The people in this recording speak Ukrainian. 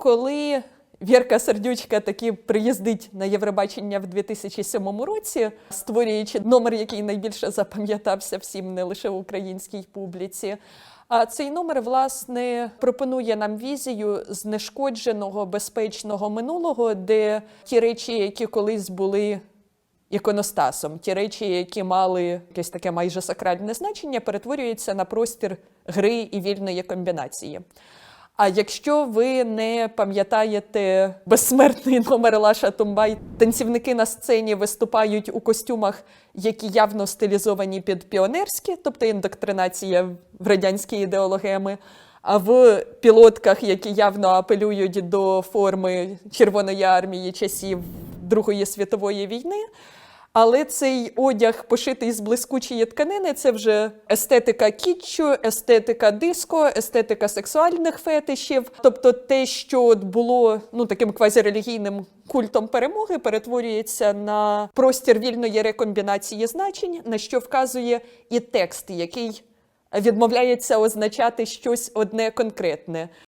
Коли Вірка Сердючка таки приїздить на Євробачення в 2007 році, створюючи номер, який найбільше запам'ятався всім, не лише українській публіці. А цей номер власне пропонує нам візію знешкодженого безпечного минулого, де ті речі, які колись були іконостасом, ті речі, які мали якесь таке майже сакральне значення, перетворюються на простір гри і вільної комбінації. А якщо ви не пам'ятаєте безсмертний номер Лаша Тумбай, танцівники на сцені виступають у костюмах, які явно стилізовані під піонерські, тобто індоктринація в радянські ідеологеми, а в пілотках, які явно апелюють до форми Червоної армії часів Другої світової війни. Але цей одяг, пошитий з блискучої тканини, це вже естетика кітчу, естетика диско, естетика сексуальних фетишів. Тобто те, що от було ну таким квазірелігійним культом перемоги, перетворюється на простір вільної рекомбінації значень, на що вказує і текст, який відмовляється означати щось одне конкретне.